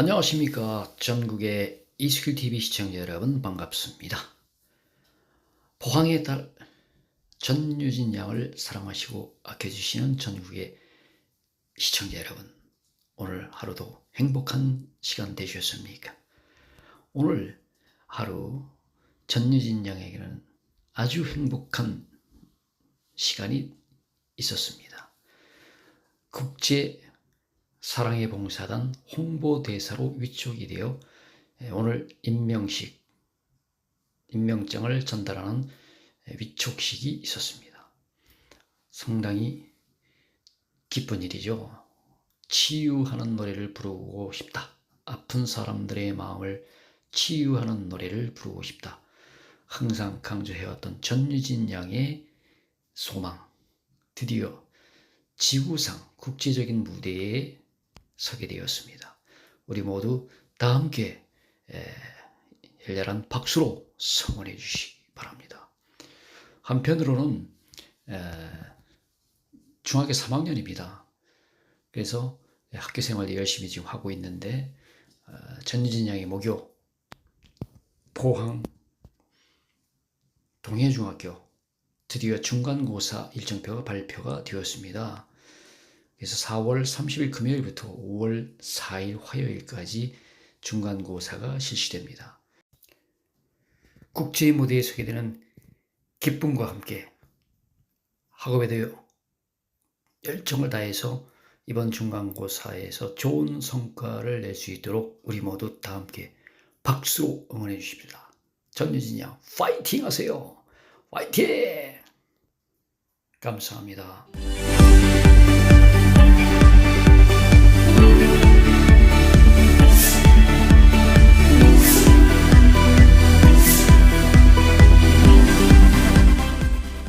안녕하십니까. 전국의 이스킬 TV 시청자 여러분 반갑습니다. 포항의 딸 전유진 양을 사랑하시고 아껴주시는 전국의 시청자 여러분, 오늘 하루도 행복한 시간 되셨습니까? 오늘 하루 전유진 양에게는 아주 행복한 시간이 있었습니다. 국제 사랑의 봉사단 홍보대사로 위촉이 되어 에, 오늘 임명식, 임명장을 전달하는 에, 위촉식이 있었습니다. 상당히 기쁜 일이죠. 치유하는 노래를 부르고 싶다. 아픈 사람들의 마음을 치유하는 노래를 부르고 싶다. 항상 강조해왔던 전유진 양의 소망. 드디어 지구상 국제적인 무대에 서게 되었습니다. 우리 모두 다 함께 에, 열렬한 박수로 성원해 주시기 바랍니다. 한편으로는 에, 중학교 3학년입니다. 그래서 학교 생활 열심히 지금 하고 있는데 어, 전유진 양의 모교 포항 동해중학교 드디어 중간고사 일정표가 발표가 되었습니다. 그래서 4월 30일 금요일부터 5월 4일 화요일까지 중간고사가 실시됩니다. 국제 무대에 서게 되는 기쁨과 함께 학업에도 열정을 다해서 이번 중간고사에서 좋은 성과를 낼 수 있도록 우리 모두 다 함께 박수로 응원해 주십시다. 전유진 양 파이팅 하세요. 파이팅! 감사합니다.